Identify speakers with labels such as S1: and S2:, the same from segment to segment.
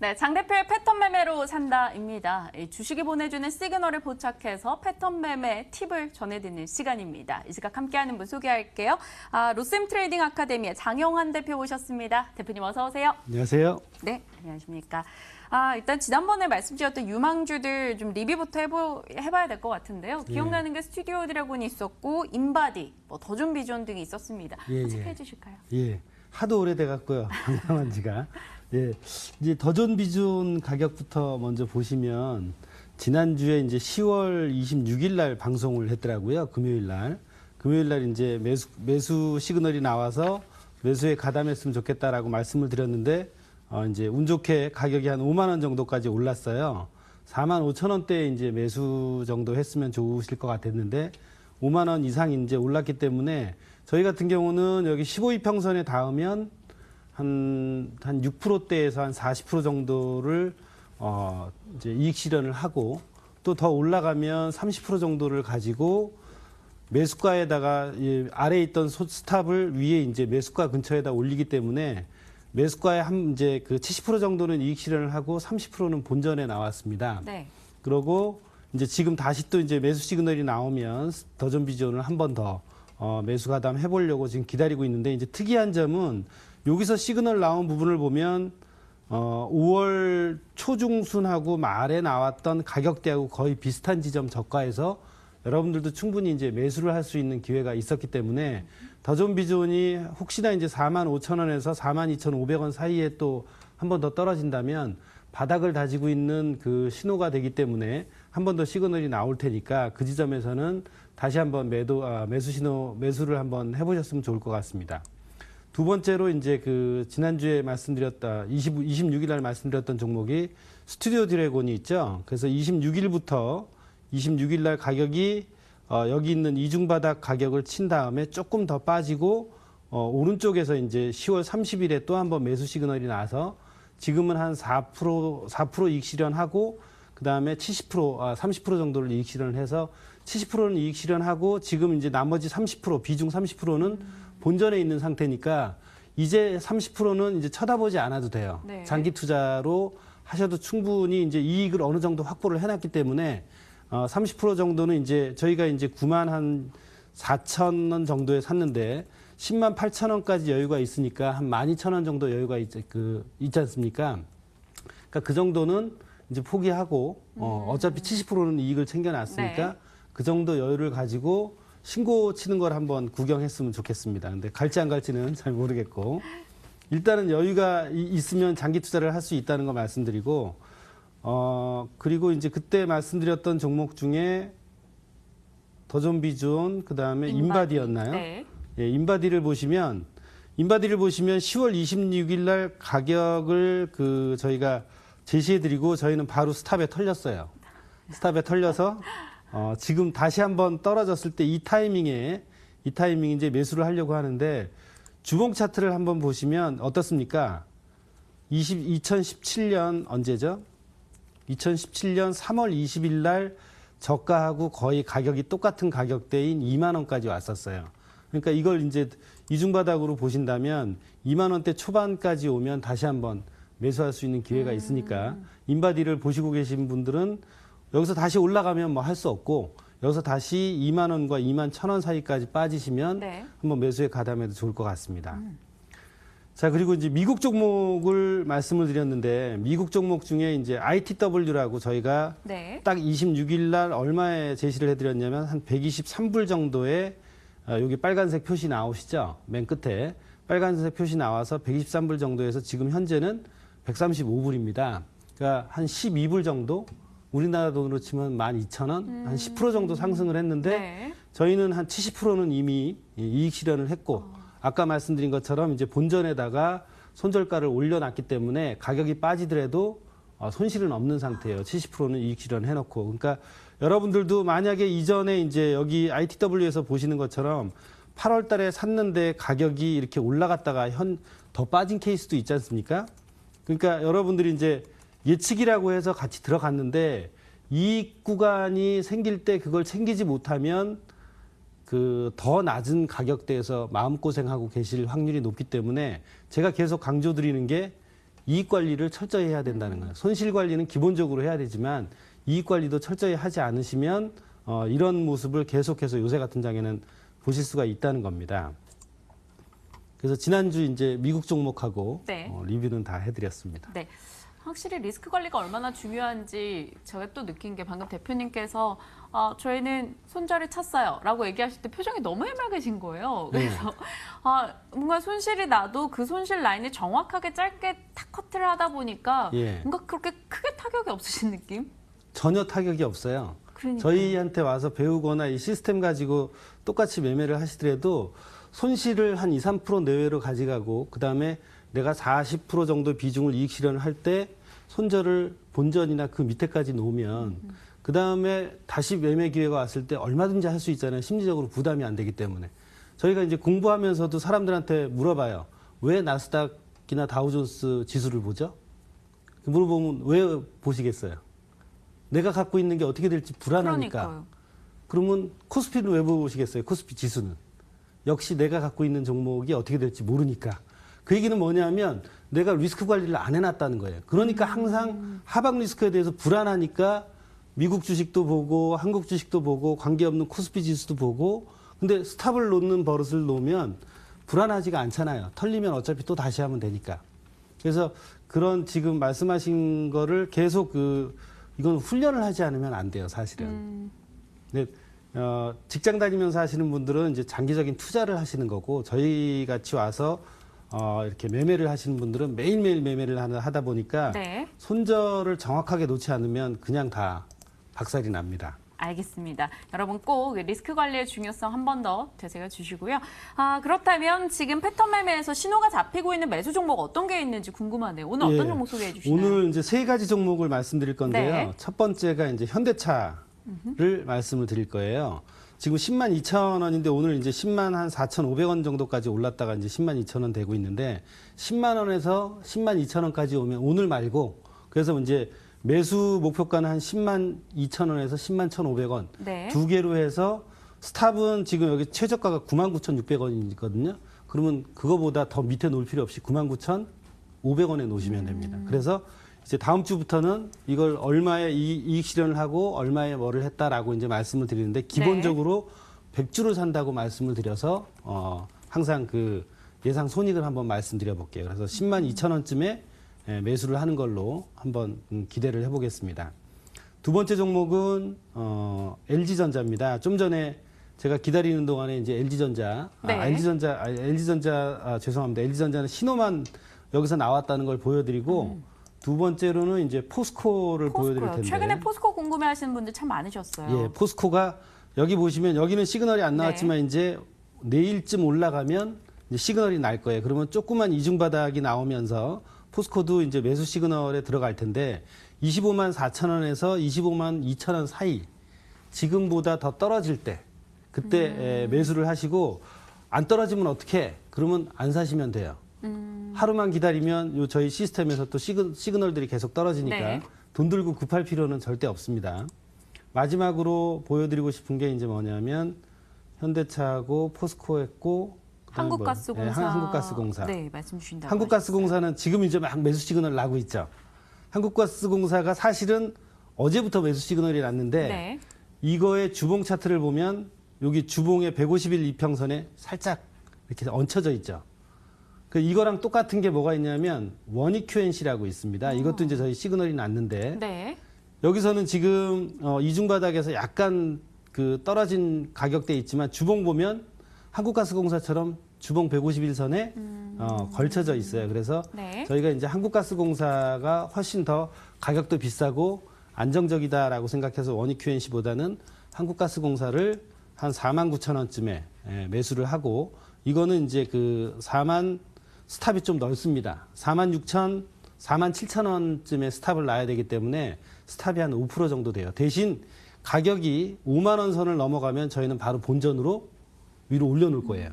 S1: 네, 장 대표의 패턴 매매로 산다입니다. 이 주식이 보내주는 시그널을 포착해서 패턴 매매 팁을 전해드리는 시간입니다. 이 시각 함께하는 분 소개할게요. 아, 로셈 트레이딩 아카데미의 장영환 대표 오셨습니다. 대표님 어서 오세요.
S2: 안녕하세요.
S1: 네, 안녕하십니까. 아, 일단 지난번에 말씀드렸던 유망주들 좀 리뷰부터 해보, 해봐야 될 것 같은데요. 기억나는 게 스튜디오 드래곤이 있었고, 인바디, 뭐 더존 비존 등이 있었습니다.
S2: 예,
S1: 체크해
S2: 예.
S1: 주실까요?
S2: 예. 하도 오래돼 갖고요. 방황한 지가. 예. 이제 더존 비존 가격부터 먼저 보시면 지난주에 이제 10월 26일 날 방송을 했더라고요. 금요일 날. 금요일 날 이제 매수 매수 시그널이 나와서 매수에 가담했으면 좋겠다라고 말씀을 드렸는데 어 이제 운 좋게 가격이 한 5만 원 정도까지 올랐어요. 4만 5천 원대에 이제 매수 정도 했으면 좋으실 것 같았는데 5만 원 이상 이제 올랐기 때문에 저희 같은 경우는 여기 15이평선에 닿으면 한, 한 6%대에서 한 40% 정도를 어, 이제 이익 실현을 하고 또 더 올라가면 30% 정도를 가지고 매수가에다가 이 아래에 있던 소- 스탑을 위에 이제 매수가 근처에다 올리기 때문에 매수가에 한 이제 그 70% 정도는 이익 실현을 하고 30%는 본전에 나왔습니다.
S1: 네.
S2: 그러고 이제 지금 다시 또 이제 매수 시그널이 나오면 더전 비전을 한 번 더 어, 매수 가담 해보려고 지금 기다리고 있는데 이제 특이한 점은 여기서 시그널 나온 부분을 보면 어, 5월 초중순하고 말에 나왔던 가격대하고 거의 비슷한 지점 저가에서 여러분들도 충분히 이제 매수를 할 수 있는 기회가 있었기 때문에 더존 비존이 혹시나 이제 4만 5천 원에서 4만 2천 5백 원 사이에 또 한 번 더 떨어진다면 바닥을 다지고 있는 그 신호가 되기 때문에 한 번 더 시그널이 나올 테니까 그 지점에서는 다시 한번 매도 아, 매수 신호 매수를 한번 해보셨으면 좋을 것 같습니다. 두 번째로 이제 그 지난주에 말씀드렸다 20, 26일 날 말씀드렸던 종목이 스튜디오 드래곤이 있죠. 그래서 26일부터 26일 날 가격이 어, 여기 있는 이중바닥 가격을 친 다음에 조금 더 빠지고 어, 오른쪽에서 이제 10월 30일에 또 한 번 매수 시그널이 나서 지금은 한 4% 4% 이익 실현하고 그 다음에 70% 아, 30% 정도를 이익 실현을 해서 70%는 이익 실현하고 지금 이제 나머지 30% 비중 30%는 본전에 있는 상태니까 이제 30%는 이제 쳐다보지 않아도 돼요.
S1: 네.
S2: 장기 투자로 하셔도 충분히 이제 이익을 어느 정도 확보를 해놨기 때문에 어, 30% 정도는 이제 저희가 이제 9만 한 4천 원 정도에 샀는데 10만 8천 원까지 여유가 있으니까 한 12,000원 정도 여유가 있, 그, 있지 않습니까? 그러니까 그 정도는 이제 포기하고 어, 어차피 70%는 이익을 챙겨놨으니까
S1: 네.
S2: 그 정도 여유를 가지고 신고 치는 걸 한번 구경했으면 좋겠습니다. 근데 갈지 안 갈지는 잘 모르겠고 일단은 여유가 이- 있으면 장기 투자를 할 수 있다는 거 말씀드리고 어 그리고 이제 그때 말씀드렸던 종목 중에 더존비존 그다음에 인바디였나요?
S1: 네.
S2: 예, 인바디를 보시면 인바디를 보시면 10월 26일 날 가격을 그 저희가 제시해 드리고 저희는 바로 스탑에 털렸어요. 스탑에 털려서 어, 지금 다시 한번 떨어졌을 때 이 타이밍에 이 타이밍 이제 매수를 하려고 하는데 주봉 차트를 한번 보시면 어떻습니까? 20, 2017년 언제죠? 2017년 3월 20일 날 저가하고 거의 가격이 똑같은 가격대인 2만 원까지 왔었어요. 그러니까 이걸 이제 이중 바닥으로 보신다면 2만 원대 초반까지 오면 다시 한번 매수할 수 있는 기회가 있으니까 인바디를 보시고 계신 분들은 여기서 다시 올라가면 뭐 할 수 없고 여기서 다시 2만 원과 2만 천 원 사이까지 빠지시면
S1: 네.
S2: 한번 매수에 가담해도 좋을 것 같습니다. 자, 그리고 이제 미국 종목을 말씀을 드렸는데 미국 종목 중에 이제 ITW라고 저희가
S1: 네.
S2: 딱 26일 날 얼마에 제시를 해드렸냐면 한 123불 정도의 어, 여기 빨간색 표시 나오시죠? 맨 끝에 빨간색 표시 나와서 123불 정도에서 지금 현재는 135불입니다. 그러니까 한 12불 정도 우리나라 돈으로 치면 12,000원 한10% 정도 상승을 했는데
S1: 네.
S2: 저희는 한 70%는 이미 이익 실현을 했고 아까 말씀드린 것처럼 이제 본전에다가 손절가를 올려놨기 때문에 가격이 빠지더라도 어, 손실은 없는 상태예요. 70%는 이익 실현 해 놓고 그러니까 여러분들도 만약에 이전에 이제 여기 ITW에서 보시는 것처럼 8월 달에 샀는데 가격이 이렇게 올라갔다가 현 더 빠진 케이스도 있지 않습니까? 그러니까 여러분들이 이제 예측이라고 해서 같이 들어갔는데 이익 구간이 생길 때 그걸 챙기지 못하면 그 더 낮은 가격대에서 마음고생하고 계실 확률이 높기 때문에 제가 계속 강조드리는 게 이익 관리를 철저히 해야 된다는 거예요. 손실 관리는 기본적으로 해야 되지만 이익 관리도 철저히 하지 않으시면 어, 이런 모습을 계속해서 요새 같은 장에는 보실 수가 있다는 겁니다. 그래서 지난주 이제 미국 종목하고
S1: 네.
S2: 어, 리뷰는 다 해드렸습니다.
S1: 네. 확실히 리스크 관리가 얼마나 중요한지 제가 또 느낀 게 방금 대표님께서 아, 저희는 손절을 찼어요 라고 얘기하실 때 표정이 너무 해맑으신 거예요.
S2: 네.
S1: 그래서 아, 뭔가 손실이 나도 그 손실 라인을 정확하게 짧게 탁 커트를 하다 보니까
S2: 예.
S1: 뭔가 그렇게 크게 타격이 없으신 느낌?
S2: 전혀 타격이 없어요.
S1: 그러니까.
S2: 저희한테 와서 배우거나 이 시스템 가지고 똑같이 매매를 하시더라도 손실을 한 2, 3% 내외로 가져가고 그다음에 내가 40% 정도 비중을 이익 실현을 할때 손절을 본전이나 그 밑에까지 놓으면 그 다음에 다시 매매 기회가 왔을 때 얼마든지 할 수 있잖아요. 심리적으로 부담이 안 되기 때문에. 저희가 이제 공부하면서도 사람들한테 물어봐요. 왜 나스닥이나 다우존스 지수를 보죠? 물어보면 왜 보시겠어요? 내가 갖고 있는 게 어떻게 될지 불안하니까.
S1: 그러니까요.
S2: 그러면 코스피는 왜 보시겠어요? 코스피 지수는. 역시 내가 갖고 있는 종목이 어떻게 될지 모르니까. 그 얘기는 뭐냐면 내가 리스크 관리를 안 해놨다는 거예요. 그러니까 항상 하방 리스크에 대해서 불안하니까 미국 주식도 보고 한국 주식도 보고 관계없는 코스피 지수도 보고 근데 스탑을 놓는 버릇을 놓으면 불안하지가 않잖아요. 털리면 어차피 또 다시 하면 되니까. 그래서 그런 지금 말씀하신 거를 계속 그 이건 훈련을 하지 않으면 안 돼요, 사실은.
S1: 음,
S2: 근데 어, 직장 다니면서 하시는 분들은 이제 장기적인 투자를 하시는 거고 저희 같이 와서 어, 이렇게 매매를 하시는 분들은 매일매일 매매를 하다- 보니까
S1: 네.
S2: 손절을 정확하게 놓지 않으면 그냥 다 박살이 납니다.
S1: 알겠습니다. 여러분 꼭 리스크 관리의 중요성 한 번 더 되새겨 주시고요. 아, 그렇다면 지금 패턴 매매에서 신호가 잡히고 있는 매수 종목 어떤 게 있는지 궁금하네요. 오늘 어떤
S2: 예.
S1: 종목 소개해 주시나요?
S2: 오늘 이제 세 가지 종목을 말씀드릴 건데요.
S1: 네.
S2: 첫 번째가 이제 현대차를 말씀을 드릴 거예요. 지금 10만 2천 원인데 오늘 이제 10만 한 4,500원 정도까지 올랐다가 이제 10만 2천 원 되고 있는데 10만 원에서 10만 2천 원까지 오면 오늘 말고 그래서 이제 매수 목표가는 한 10만 2천 원에서 10만 1,500원
S1: 네.
S2: 두 개로 해서 스탑은 지금 여기 최저가가 99,600원이거든요. 그러면 그거보다 더 밑에 놓을 필요 없이 99,500원에 놓으시면 됩니다. 그래서 이제 다음 주부터는 이걸 얼마에 이- 이익 실현을 하고 얼마에 뭐를 했다라고 이제 말씀을 드리는데 기본적으로 100주를 산다고 말씀을 드려서 어 항상 그 예상 손익을 한번 말씀드려 볼게요. 그래서 10만 2천 원쯤에 예, 매수를 하는 걸로 한번 음, 기대를 해보겠습니다. 두 번째 종목은 어, LG전자입니다. 좀 전에 제가 기다리는 동안에 이제 LG전자,
S1: 네.
S2: 아, LG전자, 아, LG전자 아, 죄송합니다. LG전자는 신호만 여기서 나왔다는 걸 보여드리고 두 번째로는 이제 포스코를 보여드릴
S1: 포스코요.
S2: 텐데.
S1: 최근에 포스코 궁금해하시는 분들 참 많으셨어요.
S2: 예, 포스코가 여기 보시면 여기는 시그널이 안
S1: 네.
S2: 나왔지만 이제 내일쯤 올라가면 이제 시그널이 날 거예요. 그러면 조그만 이중 바닥이 나오면서 포스코도 이제 매수 시그널에 들어갈 텐데 25만 4천 원에서 25만 2천 원 사이 지금보다 더 떨어질 때 그때
S1: 음.
S2: 에, 매수를 하시고 안 떨어지면 어떻게? 그러면 안 사시면 돼요.
S1: 음.
S2: 하루만 기다리면 요 저희 시스템에서 또 시그, 시그널들이 계속 떨어지니까
S1: 네.
S2: 돈 들고 급할 필요는 절대 없습니다. 마지막으로 보여드리고 싶은 게 이제 뭐냐면 현대차하고 포스코 했고 그다음에 뭐,
S1: 한국가스공사.
S2: 네, 한- 한국가스공사.
S1: 네, 말씀 주신다고.
S2: 한국가스공사는 지금 이제 막 매수 시그널 나고 있죠. 한국가스공사가 사실은 어제부터 매수 시그널이 났는데
S1: 네.
S2: 이거의 주봉 차트를 보면 여기 주봉의 150일 이평선에 살짝 이렇게 얹혀져 있죠. 그 이거랑 똑같은 게 뭐가 있냐면 원익 QNC라고 있습니다. 이것도 이제 저희 시그널이 났는데
S1: 네.
S2: 여기서는 지금 어, 이중 바닥에서 약간 그 떨어진 가격대 있지만 주봉 보면 한국가스공사처럼 주봉 150일선에 어, 걸쳐져 있어요. 그래서
S1: 네.
S2: 저희가 이제 한국가스공사가 훨씬 더 가격도 비싸고 안정적이다라고 생각해서 원익 QNC보다는 한국가스공사를 한 4만 9천 원쯤에 예, 매수를 하고 이거는 이제 그 4만 스탑이 좀 넓습니다. 4만 6천, 4만 7천 원쯤에 스탑을 놔야 되기 때문에 스탑이 한 5% 정도 돼요. 대신 가격이 5만 원 선을 넘어가면 저희는 바로 본전으로 위로 올려놓을 거예요.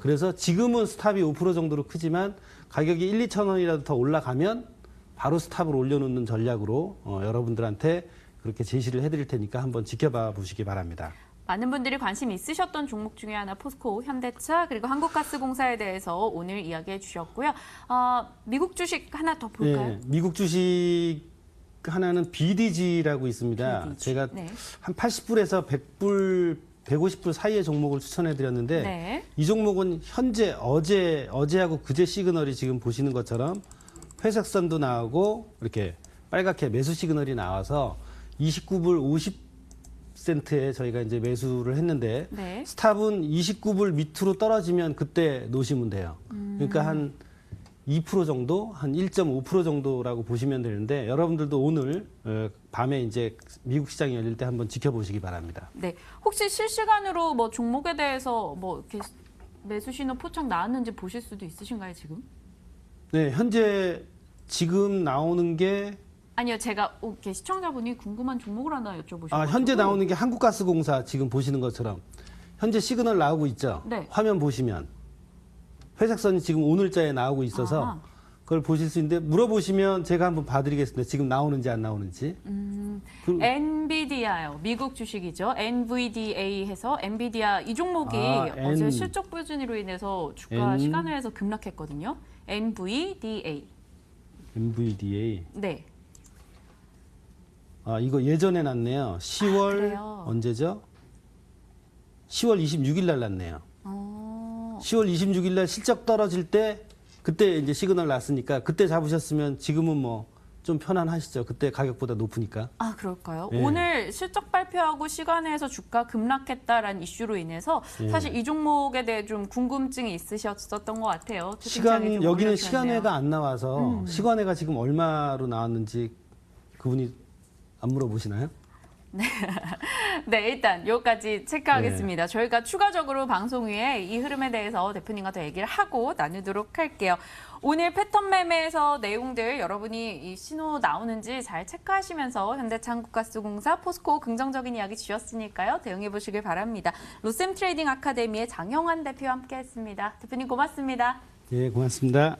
S2: 그래서 지금은 스탑이 5% 정도로 크지만 가격이 1, 2천 원이라도 더 올라가면 바로 스탑을 올려놓는 전략으로 어, 여러분들한테 그렇게 제시를 해드릴 테니까 한번 지켜봐 보시기 바랍니다.
S1: 많은 분들이 관심 있으셨던 종목 중에 하나 포스코, 현대차 그리고 한국가스공사에 대해서 오늘 이야기해 주셨고요. 아, 미국 주식 하나 더 볼까요?
S2: 예, 미국 주식 하나는 BDG라고 있습니다.
S1: BDG.
S2: 제가
S1: 네.
S2: 한 80불에서 100불, 150불 사이의 종목을 추천해 드렸는데
S1: 네.
S2: 이 종목은 현재 어제 어제하고 그제 시그널이 지금 보시는 것처럼 회색선도 나오고 이렇게 빨갛게 매수 시그널이 나와서 29불 50 센트에 저희가 이제 매수를 했는데
S1: 네.
S2: 스탑은 29불 밑으로 떨어지면 그때 놓으시면 돼요. 그러니까 한 2% 정도, 한 1.5% 정도라고 보시면 되는데 여러분들도 오늘 어, 밤에 이제 미국 시장이 열릴 때 한번 지켜보시기 바랍니다.
S1: 네. 혹시 실시간으로 뭐 종목에 대해서 뭐 이렇게 매수 신호 포착 나왔는지 보실 수도 있으신가요, 지금?
S2: 네, 현재 지금 나오는 게
S1: 아니요, 제가 이렇게 시청자분이 궁금한 종목을 하나 여쭤보셨고.
S2: 아, 현재 나오는 게 한국가스공사 지금 보시는 것처럼 현재 시그널 나오고 있죠.
S1: 네.
S2: 화면 보시면 회색선이 지금 오늘자에 나오고 있어서
S1: 아하.
S2: 그걸 보실 수 있는데 물어보시면 제가 한번 봐드리겠습니다. 지금 나오는지 안 나오는지.
S1: 음,
S2: 그-
S1: 엔비디아요. 미국 주식이죠. NVDA 해서 엔비디아 이 종목이
S2: 아,
S1: 어제
S2: N.
S1: 실적 부진으로 인해서 주가
S2: N.
S1: 시간외에서 급락했거든요. NVDA.
S2: MVDA.
S1: 네.
S2: 아, 이거 예전에 났네요. 10월
S1: 그래요?
S2: 언제죠? 10월 26일 날 났네요.
S1: 어,
S2: 10월 26일 날 실적 떨어질 때 그때 이제 시그널 났으니까 그때 잡으셨으면 지금은 뭐 좀 편안하시죠. 그때 가격보다 높으니까.
S1: 아 그럴까요?
S2: 예.
S1: 오늘 실적 발표하고 시간외에서 주가 급락했다라는 이슈로 인해서
S2: 예.
S1: 사실 이 종목에 대해 좀 궁금증이 있으셨었던 것 같아요.
S2: 시간
S1: 좀
S2: 여기는. 시간회가 안 나와서
S1: 음.
S2: 시간회가 지금 얼마로 나왔는지 그분이 안 물어보시나요?
S1: 네, 일단 여기까지 체크하겠습니다. 저희가 추가적으로 방송 후에 이 흐름에 대해서 대표님과 더 얘기를 하고 나누도록 할게요. 오늘 패턴 매매에서 내용들 여러분이 이 신호 나오는지 잘 체크하시면서 현대차 한국가스공사 포스코 긍정적인 이야기 주셨으니까요. 대응해 보시길 바랍니다. 로셈 트레이딩 아카데미의 장영환 대표와 함께했습니다. 대표님 고맙습니다.
S2: 예, 고맙습니다.